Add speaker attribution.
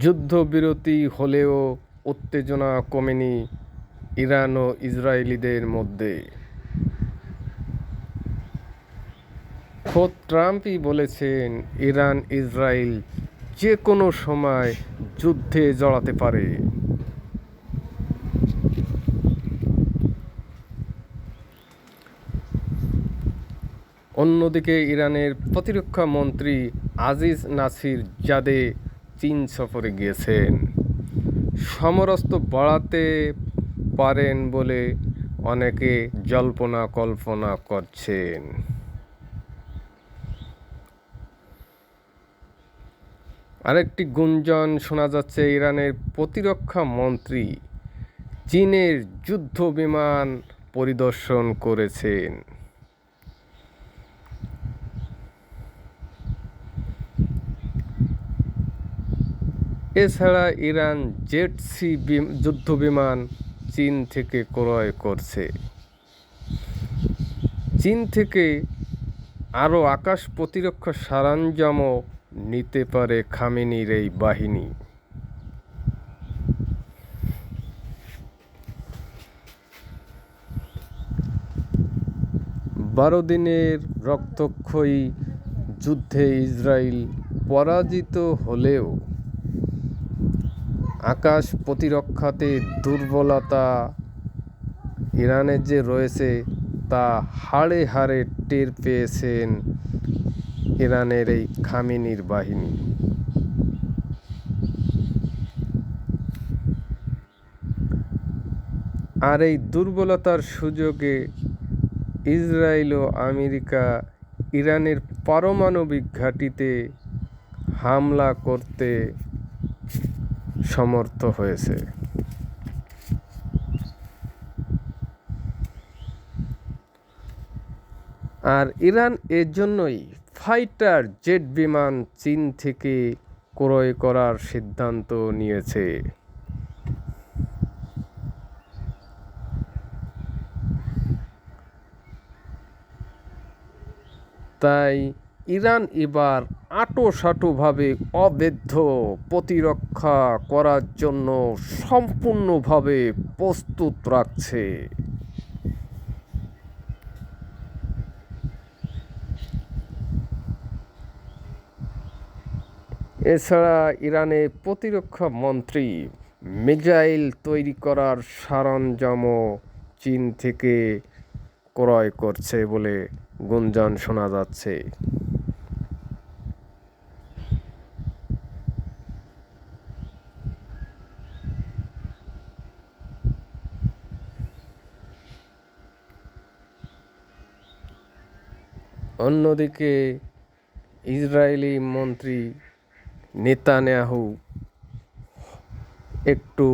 Speaker 1: যুদ্ধবিরতি হলেও উত্তেজনা কমেনি ইরান ও ইসরায়েলিদের মধ্যে। খোদ ট্রাম্পই বলেছেন, ইরান, ইসরায়েল যে কোনো সময় যুদ্ধে জড়াতে পারে। অন্যদিকে ইরানের প্রতিরক্ষা মন্ত্রী আজিজ নাসির জাদে চীন সফরে গিয়েছেন। সমরস্ত বাড়াতে পারেন বলে অনেকে জল্পনা কল্পনা করছেন। আরেকটি গুঞ্জন শোনা যাচ্ছে, ইরানের প্রতিরক্ষা মন্ত্রী চীনের যুদ্ধ বিমান পরিদর্শন করেছেন। এছাড়া ইরান জেট সি যুদ্ধবিমান চীন থেকে ক্রয় করছে। চীন থেকে আরও আকাশ প্রতিরক্ষা সরঞ্জামও নিতে পারে খামেনির এই বাহিনী। বারো দিনের রক্তক্ষয়ী যুদ্ধে ইসরায়েল পরাজিত হলেও আকাশ প্রতিরক্ষাতে দুর্বলতা ইরানের যে রয়েছে, তা হাড়ে হাড়ে টের পেয়েছেন ইরানের এই খামেনির বাহিনী। আর এই দুর্বলতার সুযোগে ইসরায়েল ও আমেরিকা ইরানের পারমাণবিক ঘাঁটিতে হামলা করতে সমর্থ হয়েছে। আর ইরান এর জন্যই ফাইটার জেট বিমান চীন থেকে ক্রয় করার সিদ্ধান্ত নিয়েছে। তাই ইরান এবার আঁটোসাঁটোভাবে অবৈধ প্রতিরক্ষা করার জন্য সম্পূর্ণভাবে প্রস্তুত রাখছে। এছাড়া ইরানের প্রতিরক্ষা মন্ত্রী মিসাইল তৈরি করার সরঞ্জামও চীন থেকে ক্রয় করছে বলে গুঞ্জন শোনা যাচ্ছে। অন্যদিকে ইসরায়েলি মন্ত্রী নেতানিয়াহু একটু